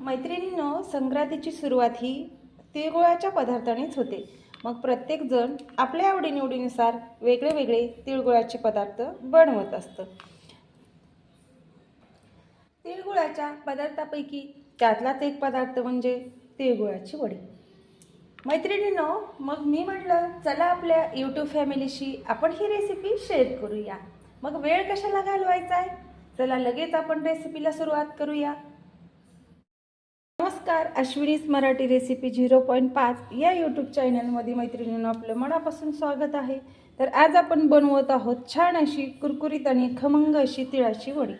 मैत्रिणीनं संक्रांतीची सुरुवात ही तिळगुळाच्या पदार्थानेच होते. मग प्रत्येकजण आपल्या आवडीनिवडीनुसार वेगळे वेगळे तिळगुळाचे पदार्थ बनवत असतं. तिळगुळाच्या पदार्थापैकी त्यातलाच एक पदार्थ म्हणजे तिळगुळाची वडी. मैत्रिणीनं मग मी म्हटलं चला आपल्या यूट्यूब फॅमिलीशी आपण ही रेसिपी शेअर करूया. मग वेळ कशाला घालवायचा आहे चला लगेच आपण रेसिपीला सुरुवात करूया. नमस्कार Ashwini's Marathi recipe zero point पाच या यूट्यूब चॅनलमध्ये मैत्रिणींना आपलं मनापासून स्वागत आहे. तर आज आपण बनवत आहोत छान अशी कुरकुरीत आणि खमंग अशी तिळाची वडी.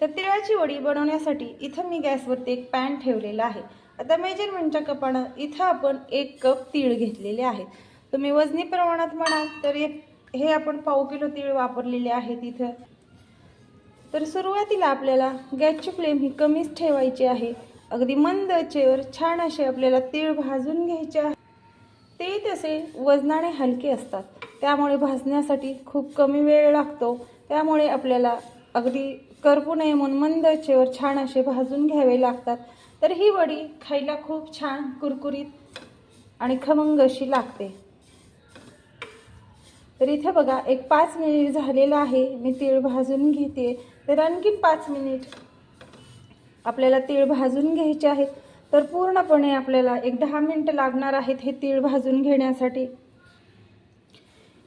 तर तिळाची वडी बनवण्यासाठी इथं मी गॅसवरती एक पॅन ठेवलेला आहे. आता मेजरमेंटच्या कपानं इथं आपण एक कप तीळ घेतलेले आहेत तुम्ही वजनी प्रमाणात म्हणाल तर हे हे आपण पाव किलो तीळ वापरलेले आहेत इथं तर सुरुवातीला आपल्याला गॅसची फ्लेम ही कमीच ठेवायची आहे. अगदी मंद आचेवर छान असे आपल्याला तीळ भाजून घ्यायचे आहे. ते तसे वजनाने हलके असतात. त्यामुळे भाजण्यासाठी खूप कमी वेळ लागतो. त्यामुळे आपल्याला अगदी करपू नये म्हणून मंद आचेवर छान असे भाजून घ्यावे लागतात. तर ही वडी खायला खूप छान कुरकुरीत आणि खमंग अशी लागते. तर इथे बघा एक पाच मिनिट झालेलं आहे. मी तीळ भाजून घेते. तर आणखी पाच मिनिट. आपल्याला तीळ भाजून घ्यायचे आहेत. तर पूर्णपणे आपल्याला एक दहा मिनटं लागणार आहेत हे तीळ भाजून घेण्यासाठी.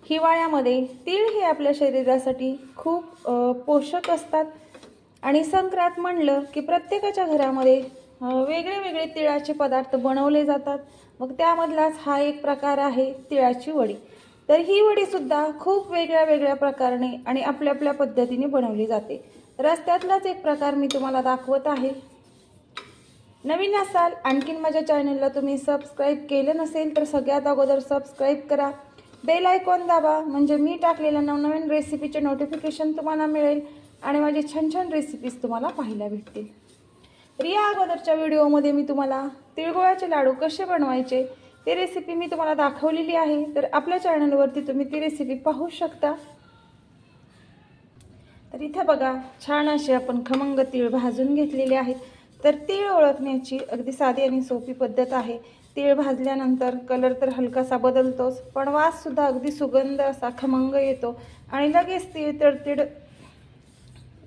हिवाळ्यामध्ये तीळ हे आपल्या शरीरासाठी खूप पोषक असतात. आणि संक्रांत म्हणलं की प्रत्येकाच्या घरामध्ये वेगळे वेगळे तिळाचे पदार्थ बनवले जातात. मग त्यामधलाच हा एक प्रकार आहे तिळाची वडी. तर ही वडीसुद्धा खूप वेगळ्या वेगळ्या प्रकाराने आणि आपल्या आपल्या पद्धतीने बनवली जाते. रस्त्यातलाच एक प्रकार मी तुम्हाला दाखवत आहे. नवीन असाल आणखीन माझ्या चॅनलला तुम्ही सबस्क्राईब केलं नसेल तर सगळ्यात अगोदर सबस्क्राईब करा. बेल आयकॉन दाबा म्हणजे मी टाकलेल्या नवनवीन रेसिपीचे नोटिफिकेशन तुम्हाला मिळेल आणि माझी छान छान रेसिपीज तुम्हाला पाहायला भेटतील. रिया या अगोदरच्या व्हिडिओमध्ये मी तुम्हाला तिळगुळाचे लाडू कसे बनवायचे ते रेसिपी मी तुम्हाला दाखवलेली आहे. तर आपल्या चॅनलवरती तुम्ही ती रेसिपी पाहू शकता. तर इथे बघा छान असे आपण खमंग तीळ भाजून घेतलेले आहेत तर तीळ ओळखण्याची अगदी साधी आणि सोपी पद्धत आहे. तीळ भाजल्यानंतर कलर तर हलकासा बदलतोच पण वाससुद्धा अगदी सुगंध असा खमंग येतो. आणि लगेच तीळ तडतीड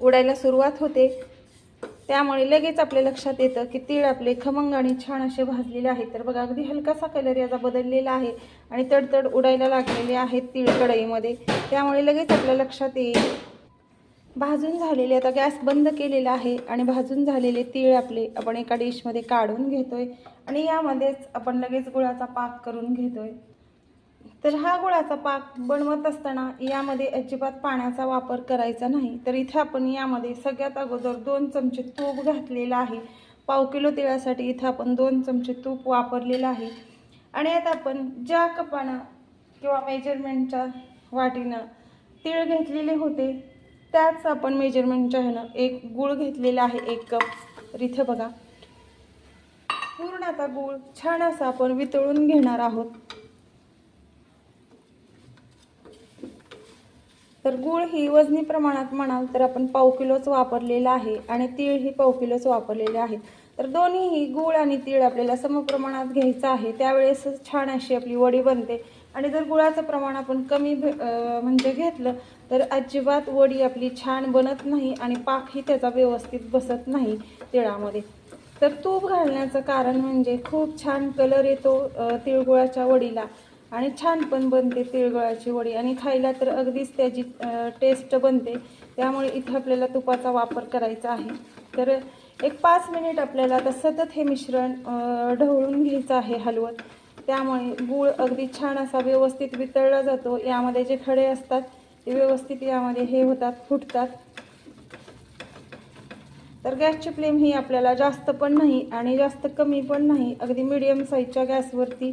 उडायला सुरुवात होते. त्यामुळे लगेच आपल्या लक्षात येतं की तीळ आपले खमंग आणि छान असे भाजलेले आहेत. तर बघा अगदी हलकासा कलर याचा बदललेला आहे आणि तडतड उडायला लागलेले आहेत तीळ कढईमध्ये. त्यामुळे लगेच आपल्या लक्षात येईल. भाजून झालेले आता गॅस बंद केलेला आहे आणि भाजून झालेले तीळ आपले आपण एका डिशमध्ये काढून घेतोय आणि यामध्येच आपण लगेच गुळाचा पाक करून घेतोय. तर हा गुळाचा पाक बनवत असताना यामध्ये अजिबात पाण्याचा वापर करायचा नाही. तर इथे आपण यामध्ये सगळ्यात अगोदर दोन चमचे तूप घातलेलं आहे. पाव किलो तिळासाठी इथं आपण दोन चमचे तूप वापरलेलं आहे. आणि आता आपण ज्या कपानं किंवा मेजरमेंटच्या वाटीनं तीळ घेतलेले होते त्याच आपण मेजरमेंटच्या ह्यानं एक गूळ घेतलेला आहे एक कप. तर इथं बघा. पूर्ण आता गूळ छान असा आपण वितळून घेणार आहोत. तर गूळ ही वजनी प्रमाणात म्हणाल तर आपण पाव किलोच वापरलेला आहे आणि तीळ ही पाव किलोच वापरलेले आहेत तर दोन्हीही गूळ आणि तीळ आपल्याला समप्रमाणात घ्यायचं आहे. त्यावेळेस छान अशी आपली वडी बनते. आणि जर गुळाचं प्रमाण आपण कमी भे- म्हणजे घेतलं तर अजिबात वडी आपली छान बनत नाही आणि पाकही त्याचा व्यवस्थित बसत नाही तिळामध्ये. तर तूप घालण्याचं कारण म्हणजे खूप छान कलर येतो तिळगुळाच्या वडीला. आणि छान पण बनते तिळगुळाची वडी. आणि खायला तर अगदीच त्याची टेस्ट बनते. त्यामुळे इथे आपल्याला तुपाचा वापर करायचा आहे. तर एक पाच मिनिट आपल्याला आता सतत हे मिश्रण ढवळून घ्यायचं आहे हलवत. त्यामुळे गूळ अगदी छान असा व्यवस्थित वितळला जातो. यामध्ये जे खडे असतात ते व्यवस्थित यामध्ये हे होतात फुटतात. तर गॅसची फ्लेम ही आपल्याला जास्त पण नाही आणि जास्त कमी पण नाही. अगदी मिडियम साईजच्या गॅसवरती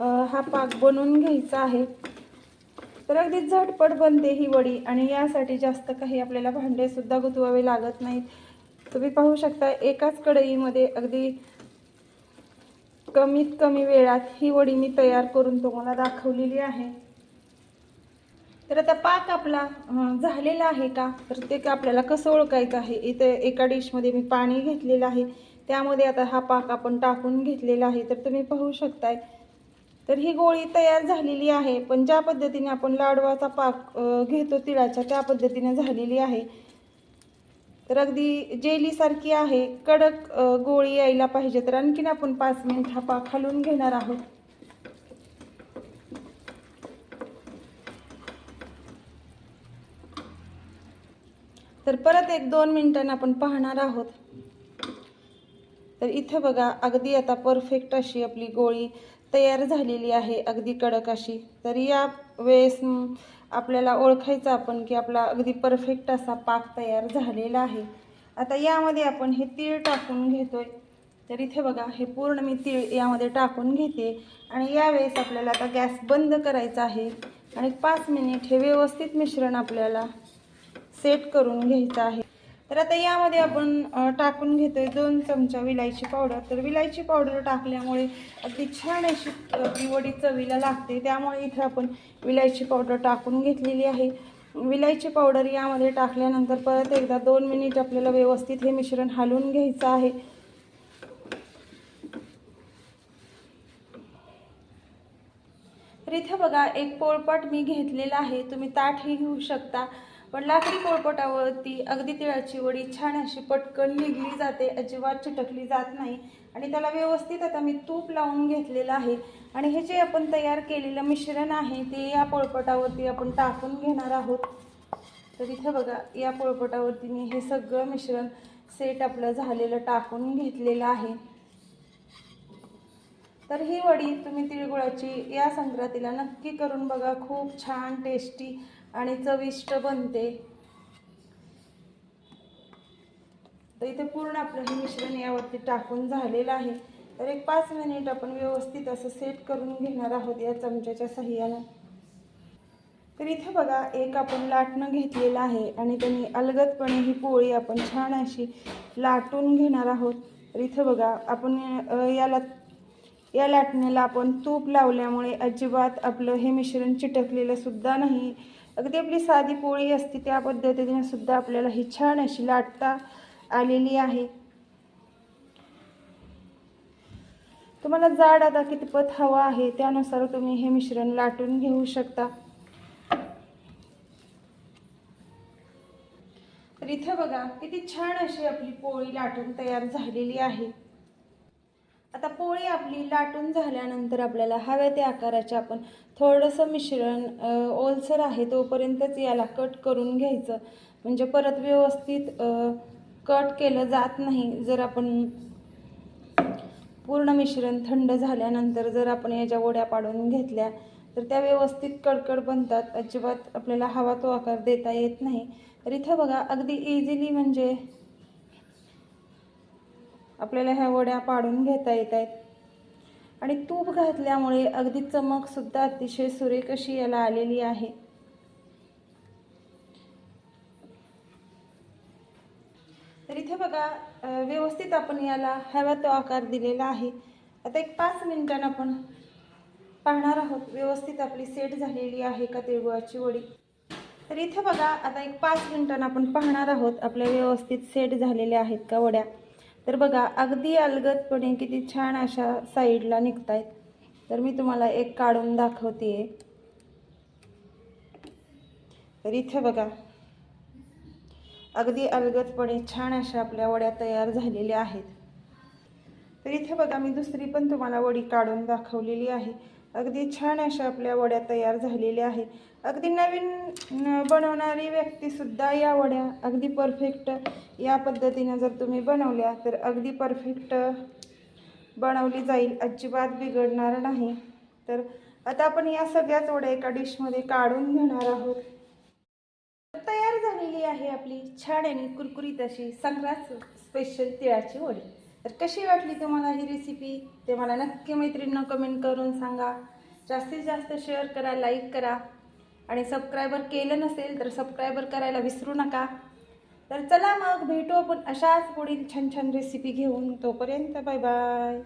हा पाक बनवून घ्यायचा आहे. तर अगदी झटपट बनते ही वडी आणि यासाठी जास्त काही आपल्याला भांडेसुद्धा गुतवावे लागत नाहीत. तुम्ही पाहू शकता एकाच कढईमध्ये अगदी कमीत कमी वेळात ही वडी मी तयार करून तुम्हाला दाखवलेली आहे. तर आता पाक आपला झालेला आहे का? तर ते आपल्याला कसं ओळखायचं आहे? इथे एका डिशमध्ये मी पाणी घेतलेलं आहे. त्यामध्ये आता हा पाक आपण टाकून घेतलेला आहे. तर तुम्ही पाहू शकताय तर ही गोळी तयार झालेली आहे. पण ज्या पद्धतीने आपण लाडवाचा पाक घेतो तिळाच्या त्या पद्धतीने झालेली आहे. तर अगदी जेलीसारखी आहे. कडक गोळी यायला पाहिजे. तर आणखीन आपण पाच मिनिट हा पाक हलवून घेणार आहोत. तर परत एक दोन मिनिटांनी आपण पाहणार आहोत. तर इथं बघा अगदी आता परफेक्ट अशी आपली गोळी तयार झालेली आहे अगदी कडक अशी. तर या वेळेस आपल्याला ओळखायचं आपण की आपला अगदी परफेक्ट असा पाक तयार झालेला आहे. आता यामध्ये आपण हे तीळ टाकून घेतोय. तर इथे बघा हे पूर्ण मी तीळ यामध्ये टाकून घेते. आणि यावेळेस आपल्याला आता गॅस बंद करायचा आहे. आणि पाच मिनिट हे व्यवस्थित मिश्रण आपल्याला सेट करून घ्यायचं आहे. तर आता यामध्ये आपण टाकून टाकून घेतोय दोन चमचा विलायची पावडर. तर विलायची पावडर टाकल्यामुळे अगदी छान अशी अ, चवीला लागते. त्यामुळे इथे आपण विलायची पावडर टाकून घेतलेली आहे. विलायची पावडर यामध्ये टाकल्यानंतर परत एकदा दोन मिनिट आपल्याला व्यवस्थित हे मिश्रण हलवून घ्यायचं आहे. तर इथे बघा एक पोळपाट मी घेतलेला आहे. तुम्ही ताटही घेऊ शकता. पण लाकडी पोळपटावरती अगदी तिळाची वडी छान अशी पटकन निघली जाते अजिबात चिटकली जात नाही. आणि त्याला व्यवस्थित आता मी तूप लावून घेतलेलं आहे. आणि हे जे आपण तयार केलेलं मिश्रण आहे ते या पोळपटावरती आपण टाकून घेणार आहोत. तर इथं बघा या पोळपटावरती मी हे सगळं मिश्रण सेट आपलं झालेलं टाकून घेतलेलं आहे. तर ही वडी तुम्ही तिळगुळाची या संक्रांतीला नक्की करून बघा खूप छान टेस्टी आणि चविष्ट बनते. तर इथे पूर्ण आपलं हे मिश्रण यावरती टाकून झालेलं आहे. तर एक पाच मिनिट आपण व्यवस्थित असं सेट करून घेणार आहोत या चमच्याच्या सहाय्यानं. तर इथे बघा एक आपण लाटणं घेतलेलं आहे आणि त्यांनी अलगदपणे ही पोळी आपण छान अशी लाटून घेणार आहोत. तर इथे बघा आपण याला या लाटणीला आपण तूप लावल्यामुळे अजिबात आपलं हे मिश्रण चिटकलेलं सुद्धा नाही. अगदी आपली साधी पोळी असते त्या पद्धतीने सुद्धा आपल्याला ही छान अशी लाटता आलेली आहे. तुम्हाला जाड आता कितपत हवा आहे त्यानुसार तुम्ही हे मिश्रण लाटून घेऊ शकता. तर इथं बघा किती छान अशी आपली पोळी लाटून तयार झालेली आहे. आता पोळी आपली लाटून झाल्यानंतर आपल्याला हव्या त्या आकाराचे आपण थोडंसं मिश्रण ओलसर आहे तोपर्यंतच याला कट करून घ्यायचं. म्हणजे परत व्यवस्थित कट केलं जात नाही. जर आपण पूर्ण मिश्रण थंड झाल्यानंतर जर आपण याच्या वड्या पाडून घेतल्या तर त्या व्यवस्थित कडकड बनतात. अजिबात आपल्याला हवा तो आकार देता येत नाही. तर इथं बघा अगदी इझिली म्हणजे आपल्याला ह्या वड्या पाडून घेता येत आहेत. आणि तूप घातल्यामुळे अगदी चमकसुद्धा अतिशय सुरेख अशी याला आलेली आहे. तर इथे बघा व्यवस्थित आपण याला हवा तो आकार दिलेला आहे. आता एक पाच मिनिटांनं आपण पाहणार आहोत व्यवस्थित आपली सेट झालेली आहे का तिळगुळाची वडी. तर इथे बघा आता एक पाच मिनिटांनं आपण पाहणार आहोत आपल्या व्यवस्थित सेट झालेल्या आहेत का वड्या. तर बघा अगदी अलगदपणे किती छान अशा साईडला निघत आहेत तर मी तुम्हाला एक काढून दाखवते तर इथे बघा अगदी अलगदपणे छान अशा आपल्या वड्या तयार झालेल्या आहेत. तर इथे बघा मी दुसरी पण तुम्हाला वडी काढून दाखवलेली आहे. अगदी छान अशा आपल्या वड्या तयार झालेल्या आहेत. अगदी नवीन बनवणारी व्यक्तीसुद्धा या वड्या अगदी परफेक्ट या पद्धतीनं जर तुम्ही बनवल्या तर अगदी परफेक्ट बनवली जाईल. अजिबात बिघडणार नाही. तर आता आपण या सगळ्याच वड्या एका डिशमध्ये काढून घेणार आहोत. तयार झालेली आहे आपली छान आणि कुरकुरीत अशी संक्रांत स्पेशल तिळाची वडी. तर कशी वाटली तुम्हाला ही रेसिपी ते मला नक्की मैत्रिणींना कमेंट करून सांगा. जास्तीत जास्त शेअर करा लाईक करा. आणि सबस्क्रायबर केलं नसेल तर सबस्क्रायबर करायला विसरू नका. तर चला मग भेटू आपण अशाच पुढील छान छान रेसिपी घेऊन. तोपर्यंत बाय बाय